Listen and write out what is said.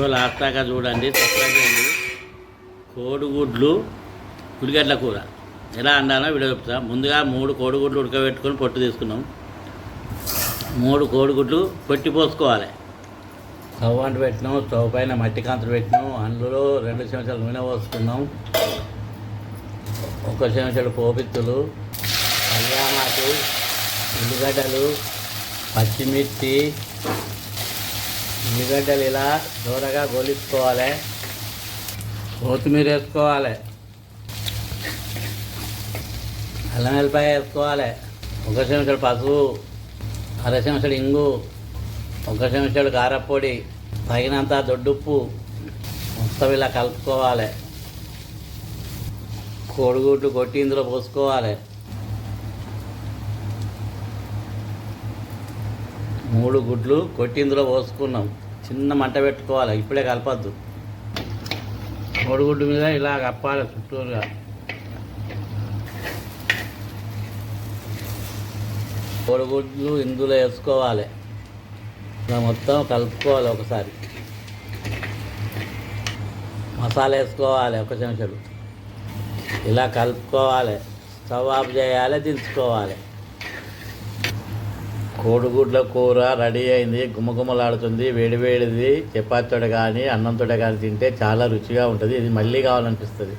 Last దాకా చూడండి కోడిగుడ్లు ఉల్లిగడ్డ కూర. ఎలా అండాలో వీడియో చెప్తా. ముందుగా మూడు కోడిగుడ్లు ఉడకబెట్టుకొని పొట్టు తీసుకున్నాం. మూడు కోడిగుడ్లు పొట్టి పోసుకోవాలి. స్టవ్ అంటు పెట్టినాం స్టవ్ పైన మట్టి కాంతులు పెట్టినాం అందులో రెండు చెంచాలు నూనె పోసుకున్నాం. ఒక చెంచాడు పోపిత్తులు కళ్యామాకు ఉల్లిగడ్డలు పచ్చిమిర్చి ఉల్లిగడ్డలు ఇలా దూరగా గోలించుకోవాలి కొత్తిమీర వేసుకోవాలి. అల్లం వెల్లిపాయ వేసుకోవాలి. ఒక చెంచాడు పసుపు అర చెంచాడు ఇంగు ఒక చెంచాడు కారపొడి తగినంత దొడ్డుప్పు మొత్తం ఇలా కలుపుకోవాలి. కోడిగుడ్డు కొట్టి ఇందులో పోసుకోవాలి. మూడు గుడ్లు కొట్టి ఇందులో పోసుకున్నాం. చిన్న మంట పెట్టుకోవాలి ఇప్పుడే కలపద్దు. కోడిగుడ్డు మీద ఇలా కప్పాలి చుట్టూరుగా. కోడిగుడ్లు ఇందులో వేసుకోవాలి. ఇలా మొత్తం కలుపుకోవాలి ఒకసారి. మసాలా వేసుకోవాలి ఒక చెంచాడు ఇలా కలుపుకోవాలి. స్టవ్ ఆఫ్ చేయాలి దించుకోవాలి. కోడిగుడ్ల కూర రెడీ అయింది గుమగుమలాడుతుంది వేడివేడిది చపాతీతో కానీ అన్నంతో కానీ తింటే చాలా రుచిగా ఉంటుంది. ఇది మళ్ళీ కావాలనిపిస్తుంది.